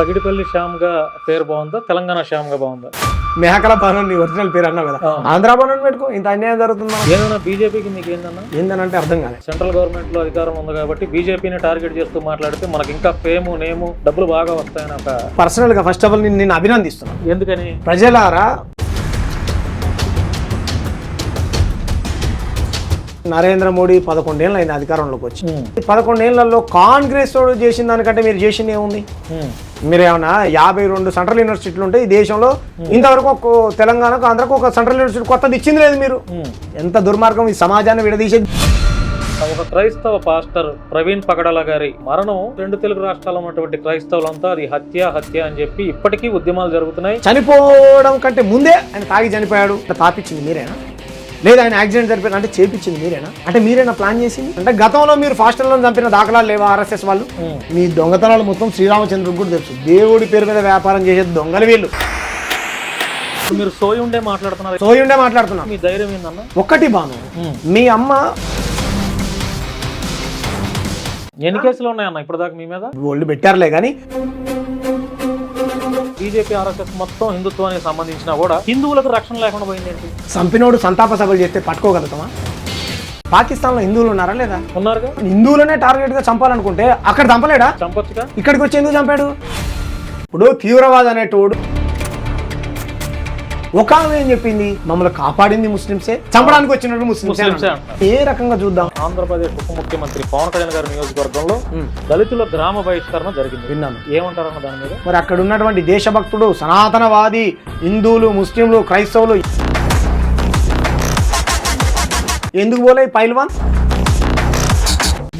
పగిడిపల్లి శ్యామ్గా పేరు బాగుందా? తెలంగాణ శ్యామ్గా బాగుందా? మేకల భవనం నీ ఒరిజినల్ పేరు అన్నావు కదా. ఆంధ్ర భవనం పెట్టుకో ఇంత అన్యాయం జరుగుతుంది. ఏదైనా బీజేపీకి మీకు ఏందన్నా? ఏందనంటే అర్థం కాలే. సెంట్రల్ గవర్నమెంట్లో అధికారం ఉంది కాబట్టి బీజేపీని టార్గెట్ చేస్తూ మాట్లాడితే మనకి ఇంకా ఫేము నేము డబ్బులు బాగా వస్తాయని ఒక పర్సనల్గా ఫస్ట్ ఆఫ్ ఆల్ నేను అభినందిస్తున్నాను ఎందుకని? ప్రజలారా నరేంద్ర మోడీ పదకొండేళ్ళు అయింది అధికారంలోకి వచ్చి. ఈ పదకొండేళ్ళలో కాంగ్రెస్ వాడు చేసిన దానికంటే మీరు చేసింది ఏముంది? ఉమ్, మీరు ఏమన్నా యాభై రెండు సెంట్రల్ యూనివర్సిటీలు ఉంటాయి ఈ దేశంలో ఇంతవరకు ఒక తెలంగాణకు ఆంధ్రకు ఒక సెంట్రల్ యూనివర్సిటీ కొత్తది ఇచ్చింది లేదు మీరు. ఎంత దుర్మార్గం ఈ సమాజాన్ని విడదీసేది. ఒక క్రైస్తవ పాస్టర్ ప్రవీణ్ పగడాల గారి మరణం రెండు తెలుగు రాష్ట్రాల్లో ఉన్నటువంటి క్రైస్తవులంతా అది హత్య హత్య అని చెప్పి ఇప్పటికీ ఉద్యమాలు జరుగుతున్నాయి. చనిపోవడం కంటే ముందే ఆయన తాగి చనిపోయాడు. అంటే తాపిచ్చింది మీరేనా? లేదా ఆయన యాక్సిడెంట్ జరిపారు అంటే చేపించింది మీరేనా? అంటే మీరేనా ప్లాన్ చేసింది? అంటే గతంలో మీరు ఫాస్టర్లో చంపిన దాఖలాలు లేవా ఆర్ఎస్ఎస్ వాళ్ళు. మీ దొంగతనాలు మొత్తం శ్రీరామచంద్రుడికి కూడా తెలుసు. దేవుడి పేరు మీద వ్యాపారం చేసే దొంగలు వీళ్ళు. మీరు సోయి ఉండే మాట్లాడుతున్నారు. సోయి ఉండే మాట్లాడుతున్నా. మీ ధైర్యం ఏందన్నా? ఒక్కటి బాను. మీ అమ్మ ఎన్ని కేసులు ఉన్నాయన్న ఇప్పటిదాకా మీ మీద? ఒళ్ళు పెట్టారులే కానీ బీజేపీ ఆర్ఎస్ఎస్ మొత్తం హిందుత్వానికి సంబంధించినా కూడా హిందువులకు రక్షణ లేకుండా పోయిందేంటి? చంపినోడు సంతాప సభలు చేస్తే పట్టుకోగలుగుతామా? పాకిస్తాన్లో హిందువులు ఉన్నారా లేదా? ఉన్నారుగా? హిందువులనే టార్గెట్గా చంపాలనుకుంటే అక్కడ చంపలేడా? చంపొచ్చుగా? ఇక్కడికి వచ్చి ఎందుకు చంపాడు? ఇప్పుడు తీవ్రవాద అనేటోడు ఒక ఆమె ఏం చెప్పింది మమ్మల్ని కాపాడింది ముస్లింసే చంపడానికి వచ్చినట్టు ముస్లింసే. ఏ రకంగా చూద్దాం? ఆంధ్రప్రదేశ్ ఉప ముఖ్యమంత్రి పవన్ కళ్యాణ్ గారి నియోజకవర్గంలో దళితుల గ్రామ బహిష్కరణ జరిగింది. విన్నాను. ఏమంటారన్న దాని మీద? మరి అక్కడ ఉన్నటువంటి దేశభక్తుడు సనాతనవాది హిందువులు ముస్లింలు క్రైస్తవులు ఎందుకు పోలే పైల్వాన్?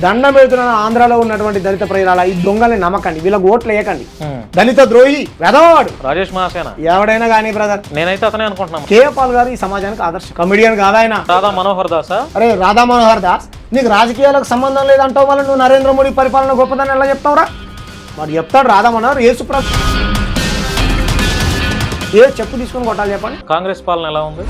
దండం పెడుతున్న ఆంధ్రాలో ఉన్నటువంటి దళిత ప్రజల ఈ దొంగల్ని నమ్మకండి వీళ్ళకి ఓట్లు వేయకండి. దళిత ద్రోహి వెదవాడు రాజేష్ మహాసేన ఎవడైనా కానీ బ్రదర్. నేనైతే అతనే అనుకుంటున్నాను. కేఏ పాల్ గారు ఈ సమాజానికి ఆదర్శం. కమెడియన్ కాదా ఆయన. రాధా మనోహర్ దాసా? అరే రాధా మనోహర్ దాస్ నీకు రాజకీయాలకు సంబంధం లేదంటావు వల్ల నువ్వు నరేంద్ర మోడీ పరిపాలన గొప్పదని ఎలా చెప్తావురా? వాడు చెప్తాడు రాధా మనోహర్ ఏ సుప్ర ఏ చెప్పు తీసుకొని కొట్టాలి చెప్పండి. కాంగ్రెస్ పాలన ఎలా ఉంది?